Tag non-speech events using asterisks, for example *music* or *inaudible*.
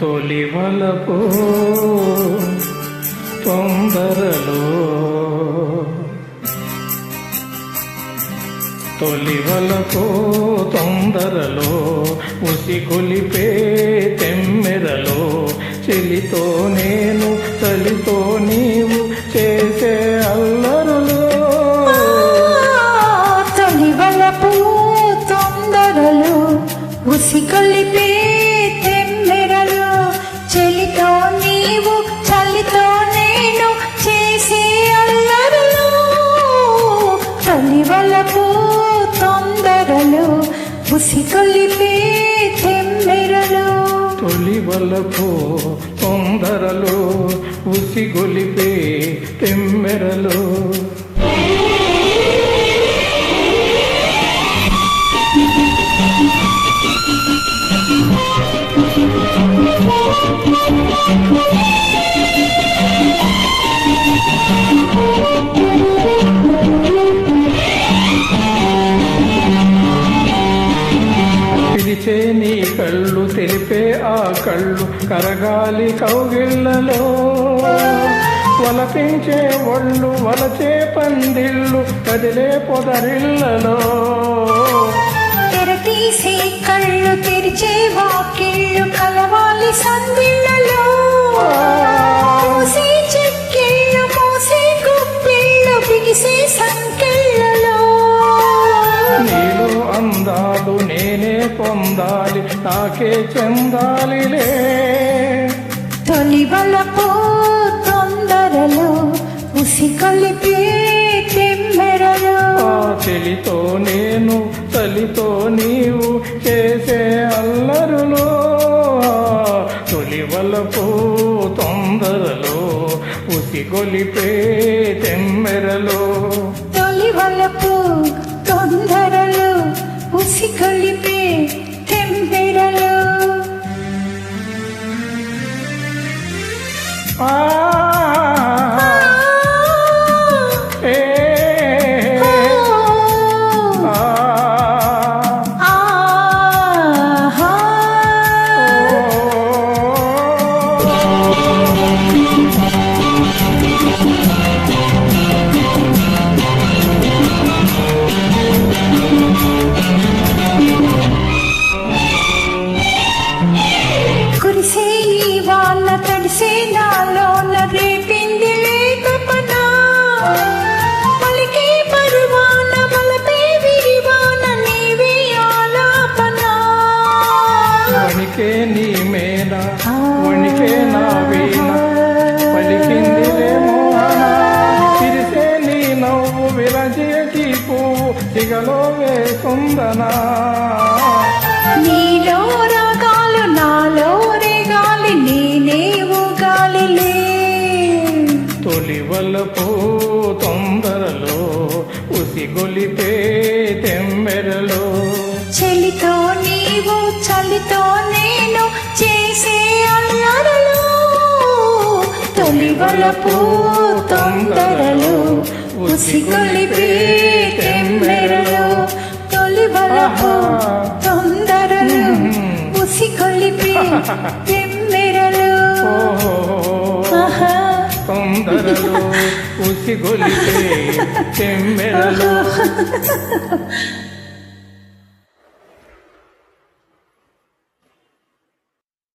తొలి వలపు తొందరలో. తొలి వలపు తొందరలో ఉసి కొలిపే తొలివలపు తొందరలు ఉసికొలిపే తెమ్మెరలు. తొలి తొందరలు తొందరలో ఉసి గొలిపే తెమ్మెరలో. కళ్ళు కరగాలి కౌగిళ్ళలో. వలపించే ఒళ్ళు వలచే పందిళ్ళు కదిలే పొదరిళ్ళలో. తెరతీసే కళ్ళు తెరిచే వాకిళ్ళు కలవాలి సందిళ్ళలో. పొందాలి నాకే చెందాలిలే. తొలి వలపు తొందరలు ఉసికొలిపే తెమ్మెరలు. ఆ చెలితో నేను తలితో నీవు చేసే అల్లరులో. తొలి వలపు తొందరలో ఉసి గొలిపే తెమ్మెరలో. తొలి వలపు తొందరలు ఉసికొలిపే తెమ్మెరలు Ah! వణికే నీ మేన వణికే నా వీణ. తిరిసే నీ నవ్వు విరజేటి పువ్వు దిగలో వేసుందనా నీలో రాగాలు నాలో రేగాలి నేనేవు గాలిలే తొలి వలపు తొందరలో ఉసి గొలిపే తొలి వలపు తొందరలు ఉసిగొలిపే తెమ్మెరలు తొలి వలపు తొందరలు ఉసిగొలిపే తెమ్మెరలు తొందరలో ఉసి గొలిపే తెమ్మెరలో *laughs*